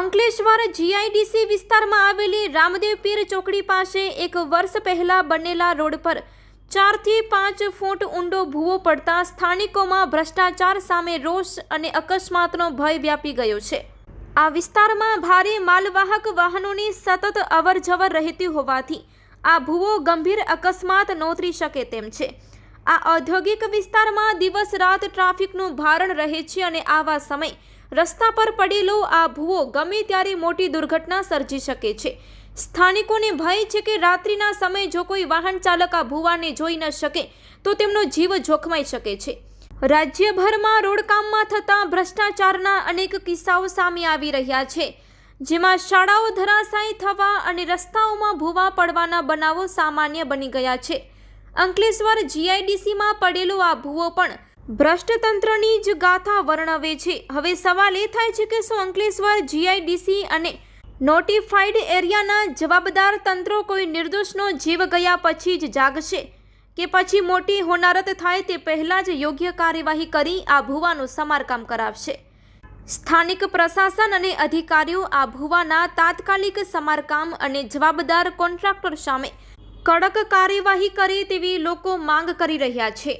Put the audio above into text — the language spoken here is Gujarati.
અંકલેશ્વર જીઆઈડીસી વિસ્તારમાં આવેલી રામદેવ પીર ચોકડી પાસે એક વર્ષ પહેલા બનેલા રોડ પર ચારથી પાંચ ફૂટ ઊંડો ભૂવો પડતા સ્થાનિકોમાં ભ્રષ્ટાચાર સામે રોષ અને અકસ્માતનો ભય વ્યાપી ગયો છે. આ વિસ્તારમાં ભારે માલવાહક વાહનોની સતત અવરજવર રહેતી હોવાથી આ ભૂવો ગંભીર અકસ્માત નોતરી શકે તેમ છે. આ ઔદ્યોગિક વિસ્તારમાં દિવસ રાત ટ્રાફિકનું ભારણ રહે છે અને આવા સમય રસ્તા પર પડેલો આ ભૂવો ગમે ત્યારે મોટી દુર્ઘટના સર્જી શકે છે. સ્થાનિકોને ભય છે કે રાત્રિના સમયે જો કોઈ વાહન ચાલક આ ભૂવાને જોઈ ન શકે, તો તેમનો જીવ જોખમાઈ શકે છે. રાજ્યભરમાં રોડકામમાં થતા ભ્રષ્ટાચારના અનેક કિસ્સાઓ સામે આવી રહ્યા છે, જેમાં શાળાઓ ધરાશાયી થવા અને રસ્તાઓમાં ભૂવા પડવાના બનાવો સામાન્ય બની ગયા છે. અંકલેશ્વર જીઆઈડીસીમાં પડેલો આ ભૂવો પણ ભ્રષ્ટ તંત્રની જ ગાથા વર્ણવે છે. હવે સવાલ એ થાય છે કે શું અંકલેશ્વર જીઆઈડીસી અને નોટિફાઈડ એરિયાના જવાબદાર તંત્રો કોઈ નિર્દોષનો જીવ ગયા પછી જ જાગશે? કે પછી મોટી હોનારત થાય તે પહેલાં જ યોગ્ય કાર્યવાહી કરી આ ભૂવાનું સમારકામ કરાવશે? સ્થાનિક પ્રશાસન અને અધિકારીઓ આ ભૂવાના તાત્કાલિક સમારકામ અને જવાબદાર કોન્ટ્રાક્ટર સામે કડક કાર્યવાહી કરે તેવી લોકો માંગ કરી રહ્યા છે.